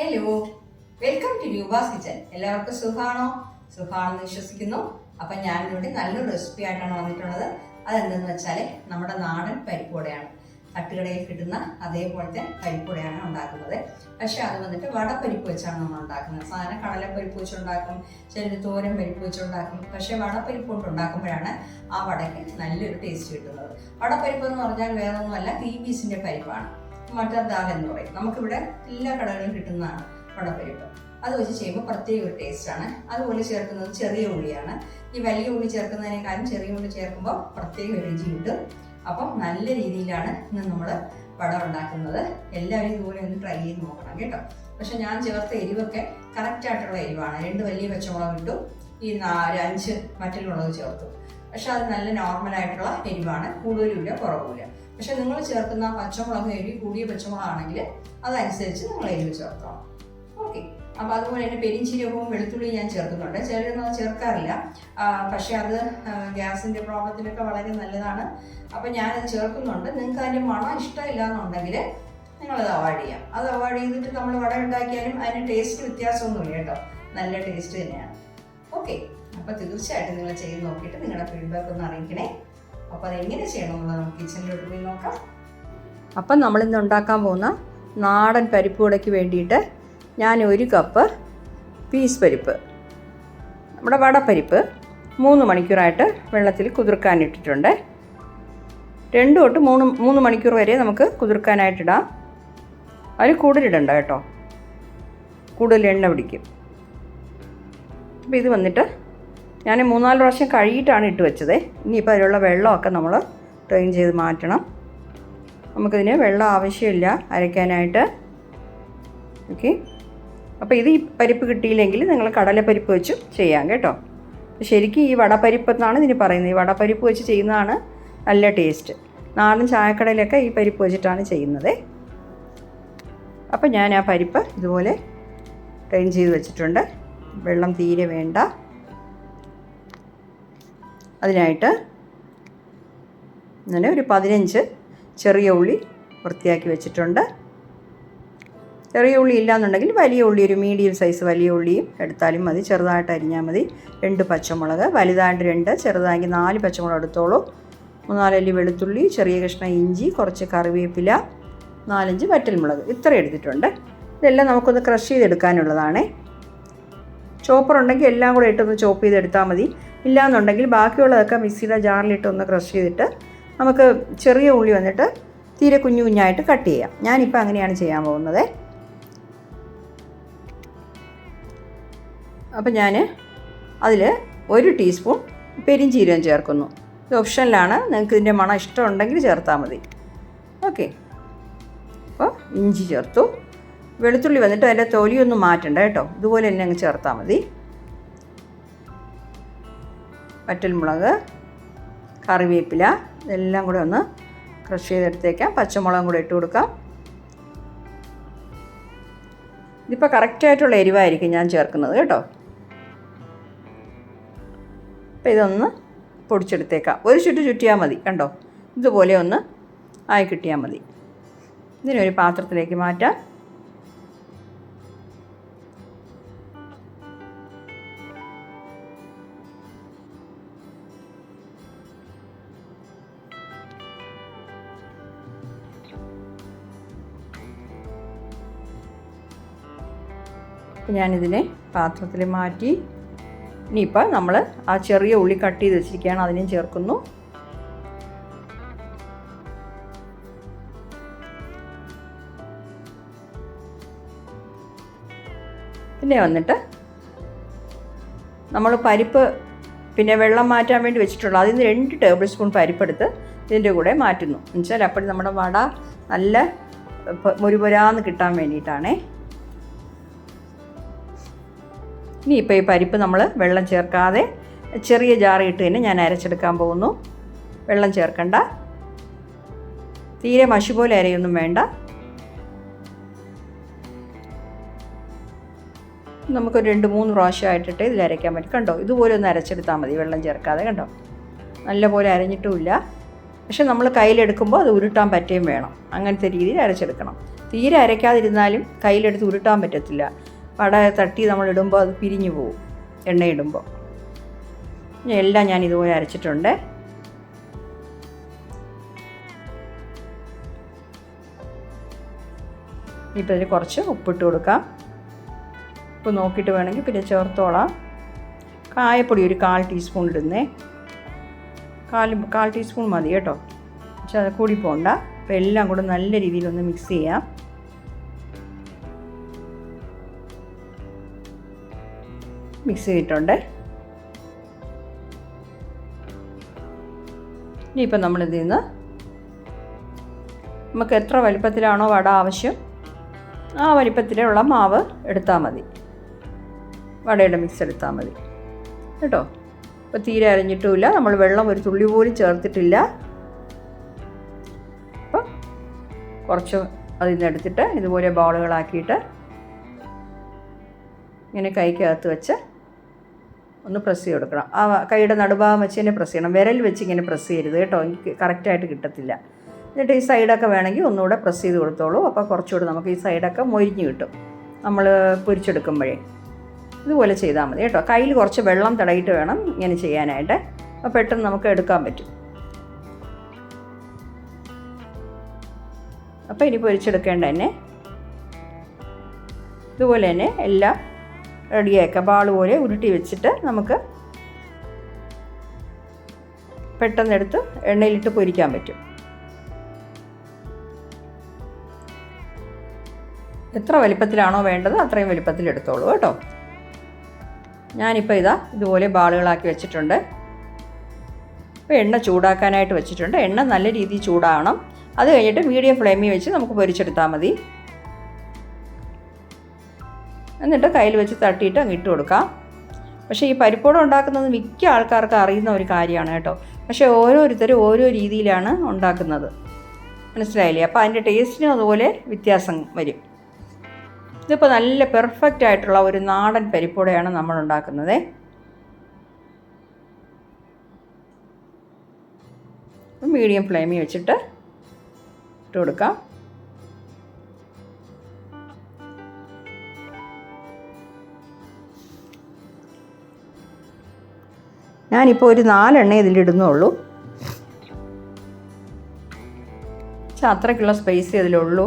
Hello welcome to nubas kitchen എല്ലാവർക്കും സുഖമാണോ സുഖമാണെന്ന് വിശ്വസിക്കുന്നു. അപ്പം ഞാനിവിടെ നല്ലൊരു റെസിപ്പി ആയിട്ടാണ് വന്നിട്ടുള്ളത്. അതെന്തെന്ന് വെച്ചാൽ നമ്മുടെ നാടൻ പരിപ്പുവടയാണ്. തട്ടുകടയിൽ കിട്ടുന്ന അതേപോലത്തെ പരിപ്പുവടയാണ് ഉണ്ടാക്കുന്നത്. പക്ഷെ അത് വന്നിട്ട് വടപ്പരിപ്പ് വെച്ചാണ് നമ്മൾ ഉണ്ടാക്കുന്നത്. സാധാരണ കടലപ്പരിപ്പ് വെച്ചുണ്ടാക്കും ചിലർ തോരൻ പരിപ്പ് വെച്ചുണ്ടാക്കും. പക്ഷെ വടപ്പരിപ്പ് കൊണ്ട് ഉണ്ടാക്കുമ്പോഴാണ് ആ വടയ്ക്ക് നല്ലൊരു ടേസ്റ്റ് കിട്ടുന്നത്. വടപ്പരിപ്പ് എന്ന് പറഞ്ഞാൽ വേറൊന്നുമല്ല ഗ്രീൻ പീസിന്റെ പരിപ്പാണ്. മട്ടർ ദാൽ എന്ന് പറയും. നമുക്കിവിടെ എല്ലാ കടകളിലും കിട്ടുന്നതാണ് വടപ്പരിപ്പ്. അത് വെച്ച് ചെയ്യുമ്പോൾ പ്രത്യേക ഒരു ടേസ്റ്റാണ് അതുപോലെ ചേർക്കുന്നത് ചെറിയ ഉള്ളിയാണ്. ഈ വലിയ ഉള്ളി ചേർക്കുന്നതിനേക്കാളും ചെറിയ ഉള്ളി ചേർക്കുമ്പോൾ പ്രത്യേക രുചി കിട്ടും. അപ്പം നല്ല രീതിയിലാണ് ഇന്ന് നമ്മൾ വട ഉണ്ടാക്കുന്നത്. എല്ലാവരും ഇതുപോലെ ഒന്ന് ട്രൈ ചെയ്ത് നോക്കണം കേട്ടോ. പക്ഷെ ഞാൻ ചേർത്ത എരിവൊക്കെ കറക്റ്റ് ആയിട്ടുള്ള എരിവാണ്. രണ്ട് വലിയ പച്ചമുളക് ഇട്ടു. ഈ നാല് അഞ്ച് മറ്റൽമുളക് ചേർത്തു. പക്ഷെ അത് നല്ല നോർമൽ ആയിട്ടുള്ള എരിവാണ്. കൂടുതലും ഇല്ല കുറവുമില്ല. പക്ഷെ നിങ്ങൾ ചേർക്കുന്ന പച്ചമുളക് എരി കൂടിയ പച്ചമുളകാണെങ്കിൽ അതനുസരിച്ച് നിങ്ങൾ എരിവ് ചേർക്കണം. ഓക്കെ അപ്പോൾ അതുപോലെ തന്നെ പെരിഞ്ചീരകവും വെളുത്തുള്ളിയും ഞാൻ ചേർക്കുന്നുണ്ട്. ചിലരൊന്നും അത് ചേർക്കാറില്ല. പക്ഷേ അത് ഗ്യാസിന്റെ പ്രോബ്ലത്തിനൊക്കെ വളരെ നല്ലതാണ്. അപ്പം ഞാനത് ചേർക്കുന്നുണ്ട്. നിങ്ങൾക്ക് അതിന്റെ മണം ഇഷ്ടമില്ല എന്നുണ്ടെങ്കിൽ നിങ്ങളത് അവോയ്ഡ് ചെയ്യാം. അത് അവോയ്ഡ് ചെയ്തിട്ട് നമ്മൾ വട ഉണ്ടാക്കിയാലും അതിന് ടേസ്റ്റ് വ്യത്യാസമൊന്നുമില്ല കേട്ടോ. നല്ല ടേസ്റ്റ് തന്നെയാണ്. ഓക്കെ അപ്പോൾ തീർച്ചയായിട്ടും നിങ്ങൾ ചെയ്ത് നോക്കിയിട്ട് നിങ്ങളുടെ ഫീഡ്ബാക്ക് ഒന്ന് അറിയിക്കണേ. അപ്പോൾ അതെങ്ങനെ ചെയ്യണമെന്നുള്ളത് നമുക്ക് കിച്ചണിലോട്ട് പോയി നോക്കാം. അപ്പം നമ്മളിന്ന് ഉണ്ടാക്കാൻ പോകുന്ന നാടൻ പരിപ്പ് വടയ്ക്ക് വേണ്ടിയിട്ട് ഞാൻ ഒരു കപ്പ് പീസ് പരിപ്പ് നമ്മുടെ വടപ്പരിപ്പ് മൂന്ന് മണിക്കൂറായിട്ട് വെള്ളത്തിൽ കുതിർക്കാനിട്ടിട്ടുണ്ട്. രണ്ട് തൊട്ട് മൂന്ന് മൂന്ന് മണിക്കൂർ വരെ നമുക്ക് കുതിർക്കാനായിട്ടിടാം അതിൽ കൂടുതലിടണ്ട കേട്ടോ. കൂടുതൽ എണ്ണ പിടിക്കും. അപ്പോൾ ഇത് വന്നിട്ട് ഞാൻ മൂന്നാൽ പ്രാവശ്യം കഴുകിയിട്ടാണ് ഇട്ട് വെച്ചത്. ഇനിയിപ്പോൾ അതിലുള്ള വെള്ളമൊക്കെ നമ്മൾ ഡ്രെയിൻ ചെയ്ത് മാറ്റണം. നമുക്കിതിന് വെള്ളം ആവശ്യമില്ല അരയ്ക്കാനായിട്ട്. ഓക്കെ. അപ്പോൾ ഇത് ഈ പരിപ്പ് കിട്ടിയില്ലെങ്കിൽ നിങ്ങൾ കടലപ്പരിപ്പ് വെച്ചും ചെയ്യാം കേട്ടോ. ശരിക്കും ഈ വടപ്പരിപ്പ് എന്നാണ് ഇതിന് പറയുന്നത്. ഈ വടപ്പരിപ്പ് വെച്ച് ചെയ്യുന്നതാണ് നല്ല ടേസ്റ്റ്. നാടൻ ചായക്കടയിലൊക്കെ ഈ പരിപ്പ് വെച്ചിട്ടാണ് ചെയ്യുന്നത്. അപ്പോൾ ഞാൻ ആ പരിപ്പ് ഇതുപോലെ ഡ്രെയിൻ ചെയ്ത് വെച്ചിട്ടുണ്ട്. വെള്ളം തീരെ വേണ്ട. അതിനായിട്ട് അങ്ങനെ ഒരു പതിനഞ്ച് ചെറിയ ഉള്ളി വൃത്തിയാക്കി വെച്ചിട്ടുണ്ട്. ചെറിയ ഉള്ളി ഇല്ലാന്നുണ്ടെങ്കിൽ വലിയ ഉള്ളി ഒരു മീഡിയം സൈസ് വലിയ ഉള്ളിയും എടുത്താലും മതി. ചെറുതായിട്ട് അരിഞ്ഞാൽ മതി. രണ്ട് പച്ചമുളക് വലുതായിട്ട് രണ്ട് ചെറുതായെങ്കിൽ നാല് പച്ചമുളക് എടുത്തോളൂ. മൂന്നാലല്ലി വെളുത്തുള്ളി ചെറിയ കഷ്ണം ഇഞ്ചി കുറച്ച് കറിവേപ്പില നാലഞ്ച് വറ്റൽമുളക്. ഇത്ര എടുത്തിട്ടുണ്ട്. ഇതെല്ലാം നമുക്കൊന്ന് ക്രഷ് ചെയ്തെടുക്കാനുള്ളതാണേ. ചോപ്പർ ഉണ്ടെങ്കിൽ എല്ലാം കൂടെ ഇട്ടൊന്ന് ചോപ്പ് ചെയ്തെടുത്താൽ മതി. ഇല്ലാന്നുണ്ടെങ്കിൽ ബാക്കിയുള്ളതൊക്കെ മിക്സിയുടെ ജാറിലിട്ട് ഒന്ന് ക്രഷ് ചെയ്തിട്ട് നമുക്ക് ചെറിയ ഉള്ളി വന്നിട്ട് തീരെ കുഞ്ഞു കുഞ്ഞായിട്ട് കട്ട് ചെയ്യാം. ഞാനിപ്പോൾ അങ്ങനെയാണ് ചെയ്യാൻ പോകുന്നത്. അപ്പം ഞാൻ അതിൽ ഒരു ടീസ്പൂൺ പെരിഞ്ചീരകം ചേർക്കുന്നു. ഇത് ഓപ്ഷനിലാണ് നിങ്ങൾക്ക് ഇതിന്റെ മണം ഇഷ്ടമുണ്ടെങ്കിൽ ചേർത്താൽ മതി. ഓക്കെ അപ്പോൾ ഇഞ്ചി ചേർത്തു. വെളുത്തുള്ളി വന്നിട്ട് അതിന്റെ തൊലിയൊന്നും മാറ്റണ്ട കേട്ടോ. ഇതുപോലെ തന്നെ അങ്ങ് ചേർത്താൽ മതി. വറ്റൽമുളക് കറിവേപ്പില ഇതെല്ലാം കൂടെ ഒന്ന് ക്രഷ് ചെയ്തെടുത്തേക്കാം. പച്ചമുളകും കൂടെ ഇട്ട് കൊടുക്കാം. ഇതിപ്പോൾ കറക്റ്റായിട്ടുള്ള എരിവായിരിക്കും ഞാൻ ചേർക്കുന്നത് കേട്ടോ. അപ്പോൾ ഇതൊന്ന് പൊടിച്ചെടുത്തേക്കാം. ഒരു ചുറ്റ് ചുറ്റിയാൽ മതി കണ്ടോ? ഇതുപോലെ ഒന്ന് ആയി കിട്ടിയാൽ മതി. ഇതിനൊരു പാത്രത്തിലേക്ക് മാറ്റാം. അപ്പോൾ ഞാനിതിനെ പാത്രത്തിൽ മാറ്റി. ഇനിയിപ്പോൾ നമ്മൾ ആ ചെറിയ ഉള്ളി കട്ട് ചെയ്ത് വെച്ചിരിക്കുകയാണ് അതിനെയും ചേർക്കുന്നു. പിന്നെ വന്നിട്ട് നമ്മൾ പരിപ്പ് പിന്നെ വെള്ളം മാറ്റാൻ വേണ്ടി വെച്ചിട്ടുള്ള അതിൽ നിന്ന് രണ്ട് ടേബിൾ സ്പൂൺ പരിപ്പെടുത്ത് ഇതിന്റെ കൂടെ മാറ്റുന്നു. എന്നുവെച്ചാൽ അപ്പോൾ നമ്മുടെ വട നല്ല മുരുപുരാന്ന് കിട്ടാൻ വേണ്ടിയിട്ടാണേ. ഇനി ഇപ്പോൾ ഈ പരിപ്പ് നമ്മൾ വെള്ളം ചേർക്കാതെ ചെറിയ ജാറിയിട്ട് തന്നെ ഞാൻ അരച്ചെടുക്കാൻ പോകുന്നു. വെള്ളം ചേർക്കണ്ട. തീരെ മഷി പോലെ അരയൊന്നും വേണ്ട. നമുക്കൊരു രണ്ട് മൂന്ന് പ്രാവശ്യമായിട്ടിട്ട് ഇതിൽ അരയ്ക്കാൻ പറ്റും. കണ്ടോ? ഇതുപോലെ ഒന്ന് അരച്ചെടുത്താൽ മതി വെള്ളം ചേർക്കാതെ കണ്ടോ? നല്ലപോലെ അരഞ്ഞിട്ടുമില്ല. പക്ഷെ നമ്മൾ കയ്യിലെടുക്കുമ്പോൾ അത് ഉരുട്ടാൻ പറ്റുകയും വേണം. അങ്ങനത്തെ രീതിയിൽ അരച്ചെടുക്കണം. തീരെ അരയ്ക്കാതിരുന്നാലും കയ്യിലെടുത്ത് ഉരുട്ടാൻ പറ്റത്തില്ല. വട തട്ടി നമ്മൾ ഇടുമ്പോൾ അത് പിരിഞ്ഞു പോകും എണ്ണയിടുമ്പോൾ എല്ലാം ഞാൻ ഇതുപോലെ അരച്ചിട്ടുണ്ട്. ഇപ്പോൾ ഇതിൽ കുറച്ച് ഉപ്പിട്ട് കൊടുക്കാം. ഉപ്പ് നോക്കിയിട്ട് വേണമെങ്കിൽ പിന്നെ ചേർത്തോളാം. കായപ്പൊടി ഒരു കാൽ ടീസ്പൂൺ ഇടുന്നേ. കാൽ കാൽ ടീസ്പൂൺ മതി കേട്ടോ. പക്ഷെ അത് കൂടി പോകണ്ട അപ്പോൾ എല്ലാം കൂടെ നല്ല രീതിയിലൊന്ന് മിക്സ് ചെയ്യാം. മിക്സ് ചെയ്തിട്ടുണ്ട്. ഇനിയിപ്പോൾ നമ്മളിതിൽ നിന്ന് നമുക്ക് എത്ര വലിപ്പത്തിലാണോ വട ആവശ്യം ആ വലിപ്പത്തിലുള്ള മാവ് എടുത്താൽ മതി. വടയുടെ മിക്സ് എടുത്താൽ മതി. കേട്ടോ? ഇപ്പോൾ തീരെ അരിഞ്ഞിട്ടുമില്ല. നമ്മൾ വെള്ളം ഒരു തുള്ളി പോലും ചേർത്തിട്ടില്ല. അപ്പോൾ കുറച്ച് അതിൽ നിന്ന് എടുത്തിട്ട് ഇതുപോലെ ബോളുകളാക്കിയിട്ട് ഇങ്ങനെ കൈക്കകത്ത് വെച്ച് ഒന്ന് പ്രസ് ചെയ്ത് കൊടുക്കണം ആ കൈയുടെ നടുഭാഗം വെച്ച് തന്നെ പ്രസ് ചെയ്യണം. വിരൽ വെച്ച് ഇങ്ങനെ പ്രസ് ചെയ്യരുത് കേട്ടോ. എനിക്ക് കറക്റ്റായിട്ട് കിട്ടത്തില്ല. എന്നിട്ട് ഈ സൈഡൊക്കെ വേണമെങ്കിൽ ഒന്നുകൂടെ പ്രസ് ചെയ്ത് കൊടുത്തോളൂ. അപ്പോൾ കുറച്ചുകൂടെ നമുക്ക് ഈ സൈഡൊക്കെ മൊരിഞ്ഞ് കിട്ടും. നമ്മൾ പൊരിച്ചെടുക്കുമ്പോഴേ. ഇതുപോലെ ചെയ്താൽ മതി കേട്ടോ. കയ്യിൽ കുറച്ച് വെള്ളം തടയിട്ട് വേണം ഇങ്ങനെ ചെയ്യാനായിട്ട്. അപ്പോൾ പെട്ടെന്ന് നമുക്ക് എടുക്കാൻ പറ്റും. അപ്പോൾ ഇനി പൊരിച്ചെടുക്കേണ്ട തന്നെ. ഇതുപോലെ തന്നെ എല്ലാം റെഡിയാക്കാം ബാൾ പോലെ ഉരുട്ടി വെച്ചിട്ട് നമുക്ക് പെട്ടെന്നെടുത്ത് എണ്ണയിലിട്ട് പൊരിക്കാൻ പറ്റും. എത്ര വലിപ്പത്തിലാണോ വേണ്ടത് അത്രയും വലിപ്പത്തിൽ എടുത്തോളൂ കേട്ടോ. ഞാനിപ്പോൾ ഇതാ ഇതുപോലെ ബാളുകളാക്കി വെച്ചിട്ടുണ്ട്. ഇപ്പോൾ എണ്ണ ചൂടാക്കാനായിട്ട് വെച്ചിട്ടുണ്ട്. എണ്ണ നല്ല രീതിയിൽ ചൂടാവണം. അത് കഴിഞ്ഞിട്ട് മീഡിയം ഫ്ലെയിമിൽ വെച്ച് നമുക്ക് പൊരിച്ചെടുത്താൽ മതി. എന്നിട്ട് കയ്യിൽ വെച്ച് തട്ടിയിട്ട് അങ്ങ് ഇട്ട് കൊടുക്കാം. പക്ഷേ ഈ പരിപ്പോടം ഉണ്ടാക്കുന്നത് മിക്ക ആൾക്കാർക്ക് അറിയുന്ന ഒരു കാര്യമാണ് കേട്ടോ. പക്ഷേ ഓരോരുത്തരും ഓരോ രീതിയിലാണ് ഉണ്ടാക്കുന്നത്. മനസ്സിലായില്ലേ? അപ്പോൾ അതിന്റെ ടേസ്റ്റിനും അതുപോലെ വ്യത്യാസം വരും. ഇതിപ്പോൾ നല്ല പെർഫെക്റ്റ് ആയിട്ടുള്ള ഒരു നാടൻ പരിപ്പോടെയാണ് നമ്മൾ ഉണ്ടാക്കുന്നത്. മീഡിയം ഫ്ലെയിമിൽ വെച്ചിട്ട് ഇട്ട് കൊടുക്കാം. ഞാനിപ്പോൾ ഒരു നാലെണ്ണ ഇതിലിടുന്നുള്ളൂ പക്ഷെ അത്രയ്ക്കുള്ള സ്പേസ് ഇതിലുള്ളൂ.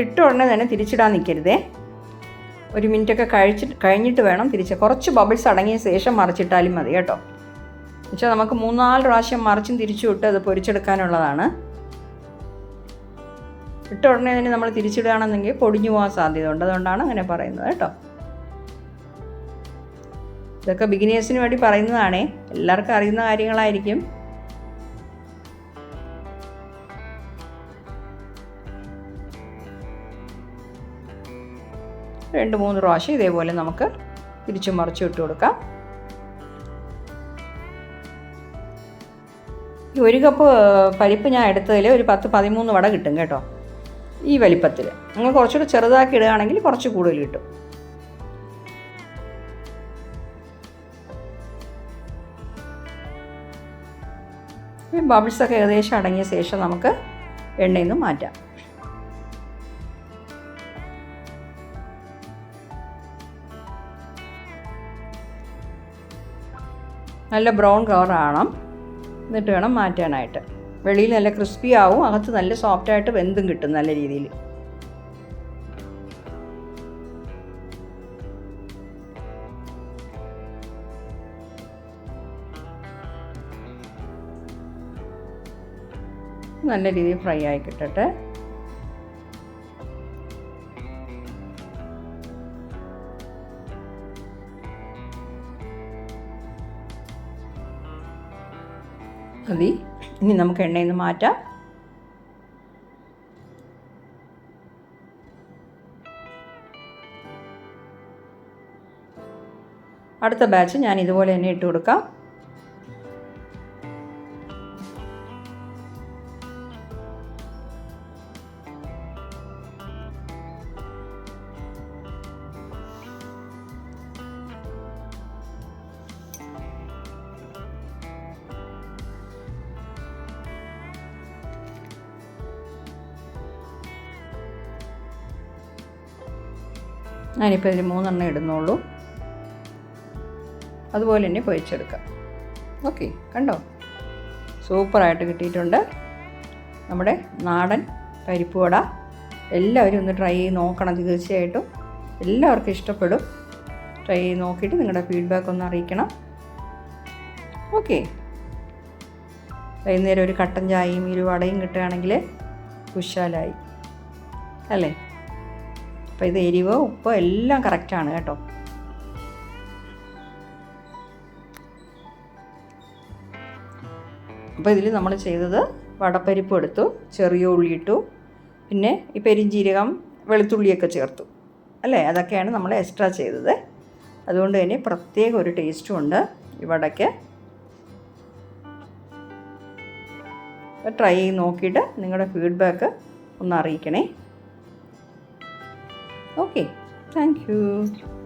ഇട്ട ഉടനെ തന്നെ തിരിച്ചിടാൻ നിൽക്കരുതേ ഒരു മിനിറ്റൊക്കെ കഴിച്ച് കഴിഞ്ഞിട്ട് വേണം തിരിച്ച്. കുറച്ച് ബബിൾസ് അടങ്ങിയ ശേഷം മറിച്ചിട്ടാലും മതി കേട്ടോ. എന്നുവെച്ചാൽ നമുക്ക് മൂന്നാൽ പ്രാവശ്യം മറിച്ചും തിരിച്ചു ഇട്ട് അത് പൊരിച്ചെടുക്കാനുള്ളതാണ്. ഇട്ട ഉടനെ തന്നെ നമ്മൾ തിരിച്ചിടുകയാണെന്നെങ്കിൽ പൊടിഞ്ഞു പോകാൻ സാധ്യതയുണ്ട്. അതുകൊണ്ടാണ് അങ്ങനെ പറയുന്നത് കേട്ടോ. ഇതൊക്കെ ബിഗിനേഴ്സിന് വേണ്ടി പറയുന്നതാണേ. എല്ലാവർക്കും അറിയുന്ന കാര്യങ്ങളായിരിക്കും. രണ്ട് മൂന്ന് പ്രാവശ്യം ഇതേപോലെ നമുക്ക് തിരിച്ചു മറിച്ചു ഇട്ട് കൊടുക്കാം. ഈ ഒരു കപ്പ് പരിപ്പ് ഞാൻ എടുത്തതിൽ ഒരു പത്ത് പതിമൂന്ന് വട കിട്ടും കേട്ടോ. ഈ വലിപ്പത്തിൽ നിങ്ങൾ കുറച്ചുകൂടെ ചെറുതാക്കി ഇടുകയാണെങ്കിൽ കുറച്ച് കൂടുതൽ കിട്ടും. ബബിൾസൊക്കെ ഏകദേശം അടങ്ങിയ ശേഷം നമുക്ക് എണ്ണയിൽ നിന്ന് മാറ്റാം. നല്ല ബ്രൗൺ കളർ ആവണം എന്നിട്ട് വേണം മാറ്റാനായിട്ട്. വെളിയിൽ നല്ല ക്രിസ്പി ആവും. അകത്ത് നല്ല സോഫ്റ്റായിട്ട് വെന്തും കിട്ടും നല്ല രീതിയിൽ. നല്ല രീതിയിൽ ഫ്രൈ ആയി കിട്ടട്ടെ. മതി. ഇനി നമുക്ക് എണ്ണയിൽ നിന്ന് മാറ്റാം. അടുത്ത ബാച്ച് ഞാൻ ഇതുപോലെ തന്നെ ഇട്ട് കൊടുക്കാം. ഞാനിപ്പോൾ ഇതിൽ മൂന്നെണ്ണം ഇടുന്നുള്ളൂ. അതുപോലെ തന്നെ പൊരിച്ചെടുക്കാം. ഓക്കെ കണ്ടോ? സൂപ്പറായിട്ട് കിട്ടിയിട്ടുണ്ട്. നമ്മുടെ നാടൻ പരിപ്പ് വട. എല്ലാവരും ഒന്ന് ട്രൈ ചെയ്ത് നോക്കണം തീർച്ചയായിട്ടും. എല്ലാവർക്കും ഇഷ്ടപ്പെടും. ട്രൈ ചെയ്ത് നോക്കിയിട്ട് നിങ്ങളുടെ ഫീഡ്ബാക്ക് ഒന്ന് അറിയിക്കണം. ഓക്കെ. വൈകുന്നേരം ഒരു കട്ടൻ ചായയും ഇരുവടയും കിട്ടുകയാണെങ്കിൽ കുശാലായി. അല്ലേ? അപ്പോൾ ഇത് എരിവ് ഉപ്പ് എല്ലാം കറക്റ്റാണ് കേട്ടോ. അപ്പോൾ ഇതിൽ നമ്മൾ ചെയ്തത് വടപ്പരിപ്പ് എടുത്തു ചെറിയ ഉള്ളി ഇട്ടു പിന്നെ ഈ പെരിഞ്ജീരകം വെളുത്തുള്ളിയൊക്കെ ചേർത്തു. അല്ലേ? അതൊക്കെയാണ് നമ്മൾ എക്സ്ട്രാ ചെയ്തത്. അതുകൊണ്ട് തന്നെ പ്രത്യേക ഒരു ടേസ്റ്റും ഉണ്ട് ഈ വടയ്ക്ക് ട്രൈ ചെയ്ത് നോക്കിയിട്ട് നിങ്ങളുടെ ഫീഡ്ബാക്ക് ഒന്ന് അറിയിക്കണേ. okay thank you.